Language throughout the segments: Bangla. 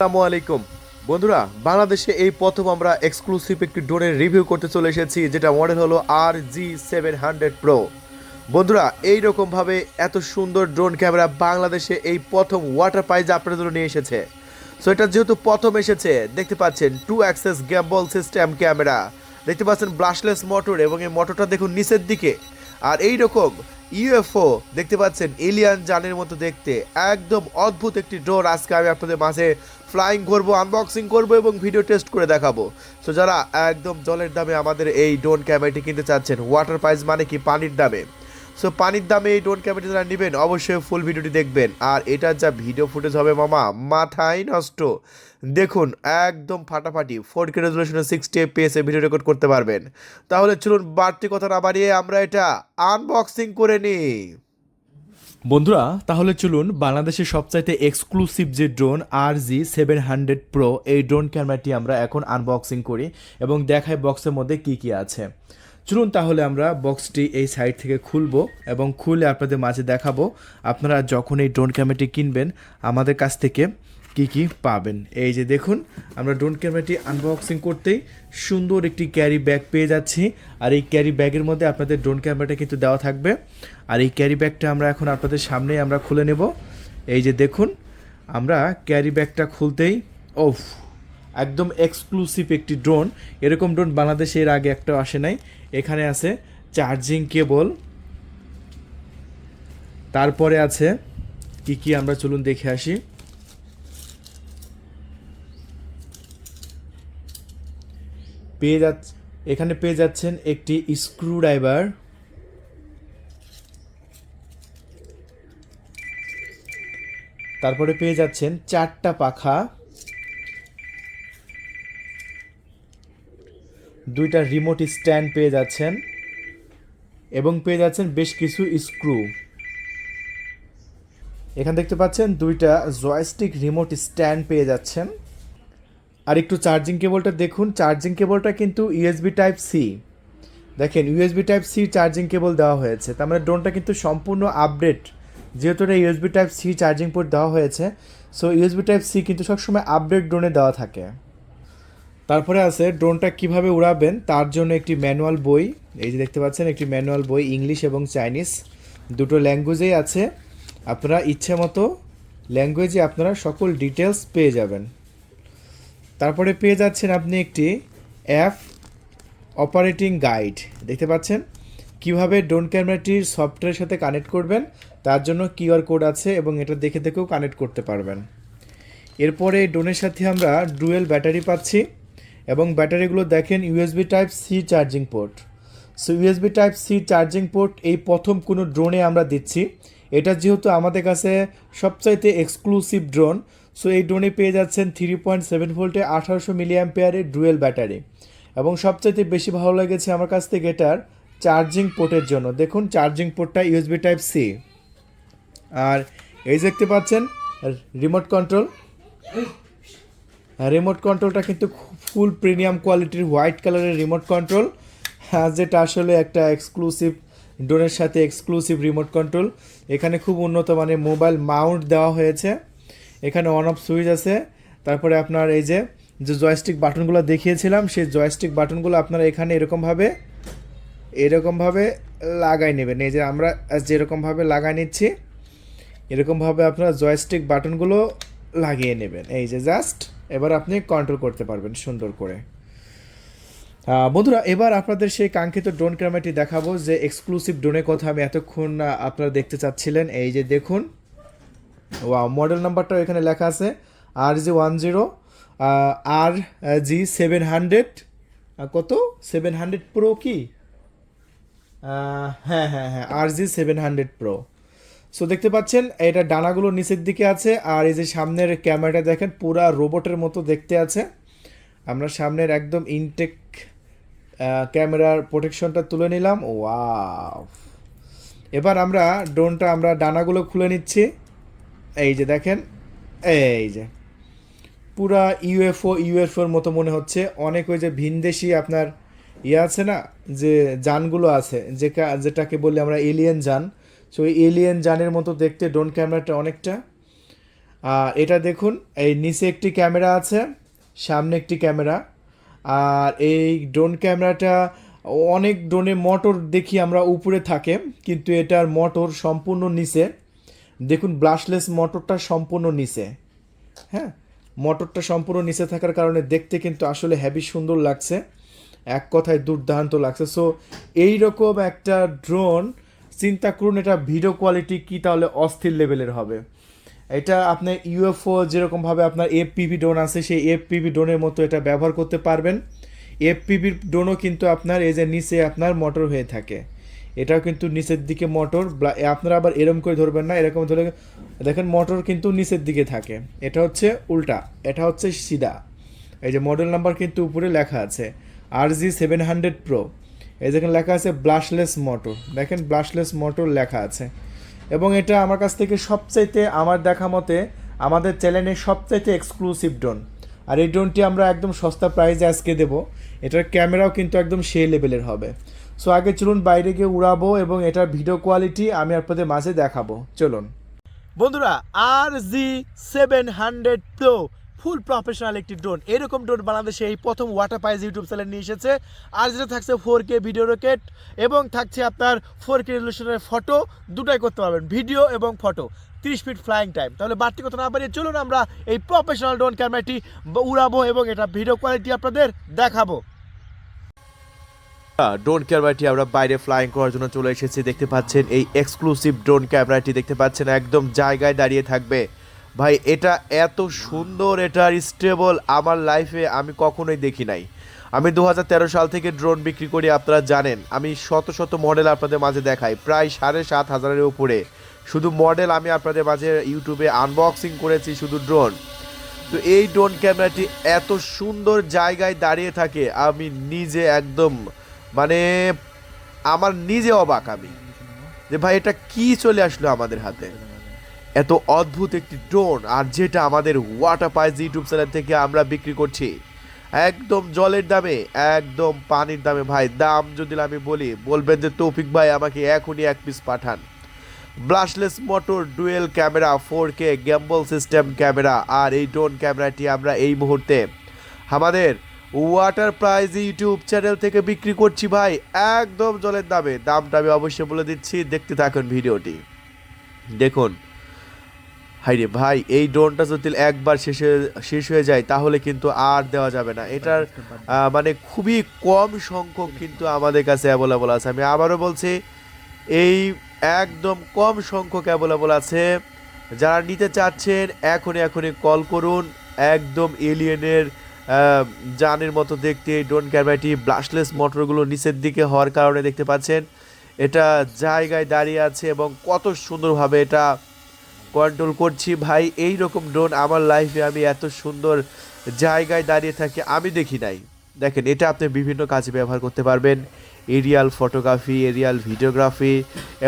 আসসালামু আলাইকুম। বন্ধুরা, বাংলাদেশে এই প্রথম আমরা এক্সক্লুসিভ একটি ড্রোনের রিভিউ করতে চলে এসেছি, যেটা মডেল হলো R G seven hundred pro বন্ধুরা, এইরকমভাবে এত সুন্দর ড্রোন ক্যামেরা বাংলাদেশে এই প্রথম ওয়াটার পাইজে আপনাদের জন্য নিয়ে এসেছে। সো এটা যেহেতু প্রথম এসেছে, দেখতে পাচ্ছেন two axis gimbal system camera দেখতে পাচ্ছেন ব্রাশলেস মোটর এবং এই মোটরটা দেখুন নিচের দিকে। আর এই রকম ইউএফও দেখতে পাচ্ছেন এলিয়ান জানের মতো দেখতে। একদম অদ্ভুত একটি ড্রোন আজকে আমি আপনাদের মাঝে ফ্লাইং করব আনবক্সিং করব এবং ভিডিও টেস্ট করে দেখাবো। সো যারা একদম জলের দামে আমাদের এই ড্রোন ক্যামেরাটি কিনতে চাচ্ছেন ওয়াটার প্রাইস মানে কি? পানির দামে। সো পানির দামে এই ড্রোন ক্যামেরাটি যারা নেবেন, অবশ্যই ফুল ভিডিওটি দেখবেন। আর এটার যা ভিডিও ফুটেজ হবে মামা, মাথায় নষ্ট। দেখুন, একদম ফাটাফাটি ফোর কে রেজলিউশনে সিক্সটি এফপিএসে ভিডিও রেকর্ড করতে পারবেন। তাহলে চলুন, বাড়তি কথা না বাড়িয়ে আমরা এটা আনবক্সিং করে নিই। বন্ধুরা, তাহলে চলুন, বাংলাদেশের সবচাইতে এক্সক্লুসিভ যে drone R G seven hundred pro এই ড্রোন ক্যামেরাটি আমরা এখন আনবক্সিং করি এবং দেখাই বক্সের মধ্যে কি কি আছে। চলুন তাহলে আমরা বক্সটি এই সাইড থেকে খুলবো এবং খুলে আপনাদের মাঝে দেখাবো আপনারা যখন এই ড্রোন ক্যামেরাটি কিনবেন, আমাদের কাছ থেকে কি কি পাবেন। এই যে দেখুন, আমরা ড্রোন ক্যামেরাটি আনবক্সিং করতেই সুন্দর একটি ক্যারি ব্যাগ পেয়ে যাচ্ছি। আর এই ক্যারি ব্যাগের মধ্যে আপনাদের ড্রোন ক্যামেরাটা কিন্তু দেওয়া থাকবে। আর এই ক্যারি ব্যাগটা আমরা এখন আপনাদের সামনেই আমরা খুলে নেব। এই যে দেখুন, আমরা ক্যারি ব্যাগটা খুলতেই ওফ একদম এক্সক্লুসিভ একটি ড্রোন এরকম ড্রোন বাংলাদেশে এর আগে একটা আসে নাই। এখানে আছে চার্জিং কেবল তারপরে আছে, কি কি আমরা চলুন দেখে আসি। পেয়ে যাচ্ছে এখানে পেয়ে যাচ্ছেন একটি স্ক্রু ড্রাইভার তারপরে পেয়ে যাচ্ছেন চারটা পাখা। দুইটা রিমোট স্ট্যান্ড পেয়ে যাচ্ছেন এবং পেয়ে যাচ্ছেন বেশ কিছু স্ক্রু এখানে দেখতে পাচ্ছেন দুইটা জয়স্টিক রিমোট স্ট্যান্ড পেয়ে যাচ্ছেন। আর একটু চার্জিং কেবলটা দেখুন চার্জিং কেবলটা কিন্তু ইউএসবি টাইপ সি দেখেন USB type C charging cable দেওয়া হয়েছে। তার মানে ড্রোনটা কিন্তু সম্পূর্ণ আপডেট যেহেতু এটা USB type C charging port দেওয়া হয়েছে। সো ইউএসবি টাইপ সি কিন্তু সবসময় আপডেট ড্রোনে দেওয়া থাকে। তারপরে আছে ড্রোনটা কীভাবে উড়াবেন তার জন্য একটি ম্যানুয়াল বই। এই যে দেখতে পাচ্ছেন, একটি ম্যানুয়াল বই ইংলিশ এবং চাইনিজ দুটো ল্যাঙ্গুয়েজেই আছে। আপনারা ইচ্ছে মতো ল্যাঙ্গুয়েজে আপনারা সকল ডিটেলস পেয়ে যাবেন। তারপরে পেয়ে যাচ্ছেন আপনি একটি অ্যাপ অপারেটিং গাইড দেখতে পাচ্ছেন? কীভাবে ড্রোন ক্যামেরাটির সফটওয়্যারের সাথে কানেক্ট করবেন, তার জন্য কিউআর কোড আছে এবং এটা দেখে দেখেও কানেক্ট করতে পারবেন। এরপরে ড্রোনের সাথে আমরা ডুয়েল ব্যাটারি পাচ্ছি। এবং ব্যাটারিগুলো দেখেন USB type C charging port so USB type C charging port এই প্রথম কোনো ড্রোনে আমরা দিচ্ছি। এটা যেহেতু আমাদের কাছে সবচাইতে এক্সক্লুসিভ ড্রোন সো এই ড্রোনে পেয়ে যাচ্ছেন থ্রি পয়েন্ট সেভেন ভোল্টে আঠারোশো মিলিয়াম্পেয়ারের ডুয়েল ব্যাটারি এবং সবচাইতে বেশি ভালো লেগেছে আমার কাছ থেকে এটার চার্জিং পোর্টের জন্য। দেখুন চার্জিং পোর্টটা ইউএসবি টাইপ সি আর এই দেখতে পাচ্ছেন রিমোট কন্ট্রোল রিমোট কন্ট্রোলটা কিন্তু ফুল প্রিমিয়াম কোয়ালিটির হোয়াইট কালারের রিমোট কন্ট্রোল হ্যাঁ যেটা আসলে একটা এক্সক্লুসিভ ড্রোনের সাথে এক্সক্লুসিভ রিমোট কন্ট্রোল এখানে খুব উন্নত মানের মোবাইল মাউন্ট দেওয়া হয়েছে। এখানে অন অফ সুইচ আছে। তারপরে আপনার এই যে যে জয়স্টিক বাটনগুলো দেখিয়েছিলাম, সেই জয়স্টিক বাটনগুলো আপনারা এখানে এরকমভাবে এরকমভাবে লাগাই নেবেন। এই যে আমরা যেরকমভাবে লাগাই নিচ্ছি, এরকমভাবে আপনারা জয়স্টিক বাটনগুলো লাগিয়ে নেবেন। এই যে জাস্ট, এবার আপনি কন্ট্রোল করতে পারবেন সুন্দর করে। বন্ধুরা, এবার আপনাদের সেই কাঙ্ক্ষিত ড্রোন ক্যামেরাটি দেখাবো যে এক্সক্লুসিভ ড্রোনের কথা আমি এতক্ষণ আপনারা দেখতে চাচ্ছিলেন। এই যে দেখুন ওয়া মডেল নাম্বারটাও এখানে লেখা আছে R G one zero R G seven hundred কত? সেভেন হান্ড্রেড প্রো কি? হ্যাঁ হ্যাঁ হ্যাঁ R G seven hundred pro so দেখতে পাচ্ছেন, এটা ডানাগুলো নিচের দিকে আছে, আর এই যে সামনের ক্যামেরাটা দেখেন, পুরা রোবটের মতো দেখতে আছে। আমরা সামনের একদম ইনটেক ক্যামেরার প্রোটেকশনটা তুলে নিলাম। ওয়াও! এবার আমরা ড্রোনটা, আমরা ডানাগুলো খুলে নিচ্ছি। এই যে দেখেন, এই যে। পুরা ইউএফও, ইউএফওর মতো মনে হচ্ছে। অনেক ওই যে ভিনদেশি আপনার ইয়ে আছে না, যে যানগুলো আছে যে যেটাকে বলি আমরা এলিয়েন যান। সো এলিয়েন যানের মতো দেখতে ড্রোন ক্যামেরাটা অনেকটা। এটা দেখুন, এই নিচে একটি ক্যামেরা আছে, সামনে একটি ক্যামেরা আর এই ড্রোন ক্যামেরাটা অনেক ড্রোনে মোটর দেখি আমরা উপরে থাকে, কিন্তু এটার মোটর সম্পূর্ণ নিচে। দেখুন ব্লাশলেস মোটরটা সম্পূর্ণ নিচে। হ্যাঁ মোটরটা সম্পূর্ণ নিচে থাকার কারণে দেখতে কিন্তু আসলে হেভি সুন্দর লাগছে। এক কথায় দুর্দান্ত লাগছে। সো এই রকম একটা ড্রোন চিন্তা করুন, এটা ভিডিও কোয়ালিটি কি, তাহলে অস্থির লেভেলের হবে। এটা আপনার ইউএফও যেরকমভাবে আপনার এফপিভি ড্রোন আছে, সেই এফপিভি ড্রোনের মতো এটা ব্যবহার করতে পারবেন। এফপিভির ড্রোনও কিন্তু আপনার এই যে নিচে আপনার মোটর হয়ে থাকে। এটাও কিন্তু নিচের দিকে মোটর আপনারা আবার এরকম করে ধরবেন না, এরকম ধরে দেখেন মোটর কিন্তু নিচের দিকে থাকে। এটা হচ্ছে উল্টা, এটা হচ্ছে সিধা। এই যে মডেল নাম্বার কিন্তু উপরে লেখা আছে R G seven hundred pro এই যেখানে লেখা আছে ব্লাশলেস মোটর। দেখেন ব্লাশলেস মোটর লেখা আছে। এবং এটা আমার কাছ থেকে সবচাইতে আমার দেখা মতে আমাদের চ্যানেলের সবচাইতে এক্সক্লুসিভ ড্রোন আর এই ড্রোনটি আমরা একদম সস্তা প্রাইসে আজকে দেবো। এটার ক্যামেরাও কিন্তু একদম সেই লেভেলের হবে। সো আগে চলুন বাইরে গিয়ে উড়াবো এবং এটার ভিডিও কোয়ালিটি আমি আপনাদের মাঝে দেখাবো। চলুন। বন্ধুরা R G seven hundred pro full professional একটি ড্রোন এরকম ড্রোন বাংলাদেশে এই প্রথম ওয়াটার পাইজ ইউটিউব চ্যানেল নিয়ে এসেছে। আর যেটা থাকছে ফোর কে ভিডিও রকেট এবং থাকছে আপনার ফোর কে রেজলিউশনের ফটো দুটাই করতে পারবেন। ভিডিও এবং ফটো তিরিশ ফিট ফ্লাইং টাইম তাহলে বাড়তি কথা না বাড়িয়ে চলুন আমরা এই প্রফেশনাল ড্রোন ক্যামেরাটি উড়াবো এবং এটা ভিডিও কোয়ালিটি আপনাদের দেখাবো। ড্রোন ক্যামেরাটি আমরা বাইরে ফ্লাইং করার জন্য চলে এসেছি। দেখতে পাচ্ছেন এই এক্সক্লুসিভ ড্রোন ক্যামেরাটি দেখতে পাচ্ছেন, একদম জায়গায় দাঁড়িয়ে থাকবে। ভাই, এটা এত সুন্দর এটার স্টেবল আমার লাইফে আমি কখনোই দেখি নাই। আমি দু হাজার তেরো সাল থেকে ড্রোন বিক্রি করি, আপনারা জানেন। আমি শত শত মডেল আপনাদের মাঝে দেখাই, প্রায় সাড়ে সাত হাজারের উপরে। শুধু মডেল আমি আপনাদের মাঝে ইউটিউবে আনবক্সিং করেছি, শুধু ড্রোন তো এই ড্রোন ক্যামেরাটি এত সুন্দর জায়গায় দাঁড়িয়ে থাকে, আমি নিজে একদম মানে আমার নিজে অবাক আমি। যে ভাই, এটা কি চলে আসলো আমাদের হাতে? এত অদ্ভুত একটি ড্রোন আর যেটা আমাদের ওয়াটার পাইজ ইউটিউব চ্যানেল থেকে আমরা বিক্রি করছি। একদম জলের দামে, একদম পানির দামে। ভাই, দাম যদি আমি বলি, বলবেন যে তৌফিক ভাই আমাকে এখনই এক পিস পাঠান। Brushless motor dual camera four K gimbal system camera আর এই ড্রোন ক্যামেরাটি আমরা এই মুহূর্তে আমাদের ওয়াটার প্রাইজ ইউটিউব চ্যানেল থেকে বিক্রি করছি ভাই, একদম জলের দামে। দামটা আমি অবশ্যই বলে দিচ্ছি, দেখতে থাকুন ভিডিওটি। দেখুন হাইরে, ভাই, এই ড্রোনটা যদি একবার শেষ হয়ে শেষ হয়ে যায়, তাহলে কিন্তু আর দেওয়া যাবে না। এটার মানে খুবই কম সংখ্যক কিন্তু আমাদের কাছে অ্যাভেলেবল আছে। আমি আবারও বলছি, এই একদম কম সংখ্যক অ্যাভেলেবল আছে। যারা নিতে চাচ্ছেন, এখনই এখনই কল করুন। একদম এলিয়েনের জানের মতো দেখতে এই ড্রোন ক্যামেরাটি ব্লাশলেস মোটরগুলো নিচের দিকে হওয়ার কারণে দেখতে পাচ্ছেন। এটা জায়গায় দাঁড়িয়ে আছে এবং কত সুন্দরভাবে এটা কন্ট্রোল করছি ভাই এই রকম ড্রোন আমার লাইফে আমি এত সুন্দর জায়গায় দাঁড়িয়ে থাকি, আমি দেখি নাই। দেখেন, এটা আপনি বিভিন্ন কাজে ব্যবহার করতে পারবেন। এরিয়াল ফটোগ্রাফি এরিয়াল ভিডিওগ্রাফি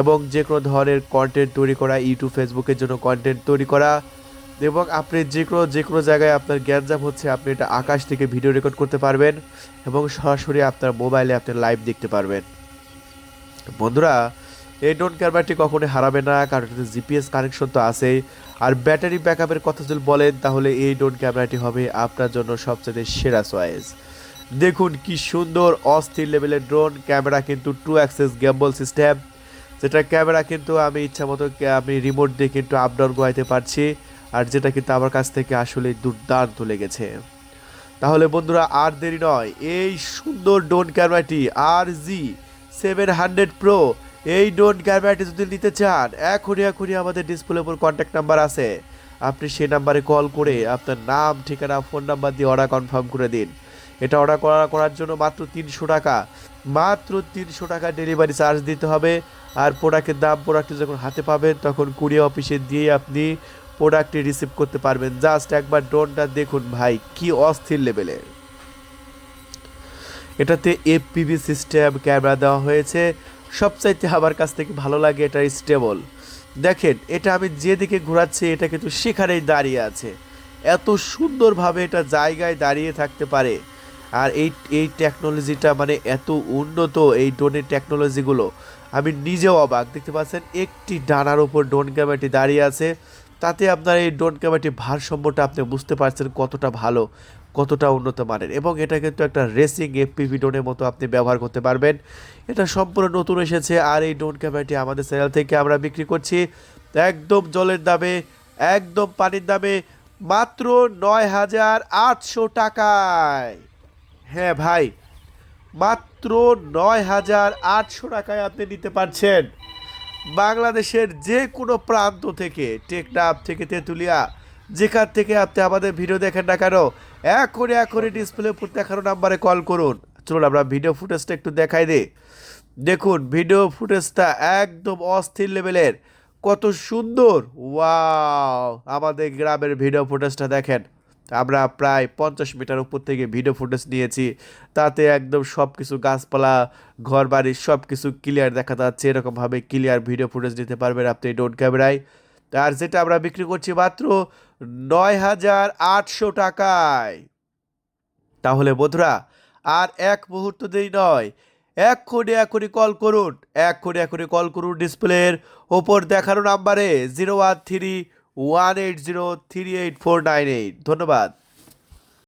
এবং যে কোনো ধরনের কন্টেন্ট তৈরি করা ইউটিউব ফেসবুকের জন্য কন্টেন্ট তৈরি করা এবং আপনি যে কোনো যে কোনো জায়গায় আপনার গ্যাঞ্জাম হচ্ছে, আপনি এটা আকাশ থেকে ভিডিও রেকর্ড করতে পারবেন এবং সরাসরি আপনার মোবাইলে আপনার লাইভ দেখতে পারবেন। বন্ধুরা এই ড্রোন ক্যামেরাটি কখনোই হারাবে না, কারণ এটাতে জিপিএস কানেকশন তো আছেই। আর ব্যাটারি ব্যাকআপের কথা যদি বলেন, তাহলে এই ড্রোন ক্যামেরাটি হবে আপনার জন্য সবচেয়ে সেরা চয়েস দেখুন কি সুন্দর, অস্থির লেভেলের ড্রোন ক্যামেরা কিন্তু টু অ্যাক্সেস গ্যাম্বল সিস্টেম যেটা ক্যামেরা কিন্তু আমি ইচ্ছা মতো, আমি রিমোট দিয়ে কিন্তু আপ ডাউন করাইতে পারছি, আর যেটা কিন্তু আমার কাছ থেকে আসলে দুর্দান্ত লেগেছে। তাহলে বন্ধুরা, আর দেরি নয়, এই সুন্দর ড্রোন ক্যামেরাটি R G seven hundred pro এই ড্রোন ক্যামেরাটি যদি নিতে চান, এখনই এখনই আমাদের ডিসপ্লে উপর কন্ট্যাক্ট নাম্বার আছে। আপনি সেই নাম্বারে কল করে আপনার নাম, ঠিকানা, ফোন নাম্বার দিয়ে অর্ডার কনফার্ম করে দিন। এটা অর্ডার করা, করার জন্য মাত্র তিনশো টাকা। মাত্র তিনশো টাকা ডেলিভারি চার্জ দিতে হবে। আর প্রোডাক্টের দাম প্রোডাক্টটি যখন হাতে পাবেন, তখন কুরিয়ার অফিসে দিয়ে আপনি প্রোডাক্টটি রিসিভ করতে পারবেন। জাস্ট একবার ড্রোনটা দেখুন ভাই, কি অস্থির লেভেলের এটাতে এফপিভি সিস্টেম ক্যামেরা দেওয়া হয়েছে। সবচাইতে আমার কাছ থেকে ভালো লাগে এটা স্টেবল। দেখেন, এটা আমি যেদিকে ঘোরাচ্ছি, এটা কিন্তু সেখানেই দাঁড়িয়ে আছে। এত সুন্দরভাবে এটা জায়গায় দাঁড়িয়ে থাকতে পারে। আর এই এই টেকনোলজিটা মানে এত উন্নত এই ড্রোনের টেকনোলজিগুলো আমি নিজেও অবাক, দেখতে পাচ্ছেন? একটি ডানার উপর ড্রোন ক্যামেরাটি দাঁড়িয়ে আছে। তাতে আপনার এই ড্রোন ক্যামেরাটির ভারসাম্যটা আপনি বুঝতে পারছেন কতটা ভালো, কতটা উন্নত মানের এবং এটা কিন্তু একটা রেসিং এফপিভি ডোনের মতো আপনি ব্যবহার করতে পারবেন। এটা সম্পূর্ণ নতুন এসেছে আর এই ড্রোন ক্যামেরাটি আমাদের চ্যানেল থেকে আমরা বিক্রি করছি একদম জলের দামে, একদম পানির দামে মাত্র নয় হাজার আটশো টাকায়। হ্যাঁ ভাই, মাত্র নয় হাজার আটশো টাকায় আপনি নিতে পারছেন। বাংলাদেশের যে কোনো প্রান্ত থেকে টেকনাফ থেকে তেঁতুলিয়া, যেখান থেকে আপনি আমাদের ভিডিও দেখেন না কেন, এখনই এখনই ডিসপ্লে উপর দেখানো নাম্বারে কল করুন। চলুন আমরা ভিডিও ফুটেজটা একটু দেখাই দিই। দেখুন ভিডিও ফুটেজটা একদম অস্থির লেভেলের কত সুন্দর! ওয়াও আমাদের গ্রামের ভিডিও ফুটেজটা দেখেন। আমরা প্রায় পঞ্চাশ মিটার উপর থেকে ভিডিও ফুটেজ নিয়েছি। তাতে একদম সব কিছু গাছপালা ঘর বাড়ি সব কিছু ক্লিয়ার দেখা যাচ্ছে। এরকমভাবে ক্লিয়ার ভিডিও ফুটেজ নিতে পারবেন আপনি ড্রোন ক্যামেরায় আর যেটা আমরা বিক্রি করছি মাত্র নয় হাজার আটশো টাকায়। তাহলে বন্ধুরা, আর এক মুহূর্ত দেরি নয়, এক্ষুনি এখনই কল করুন। এক্ষুনি এখনই কল করুন ডিসপ্লের ওপর দেখানো নাম্বারে zero one three one eight zero three eight four nine eight ধন্যবাদ।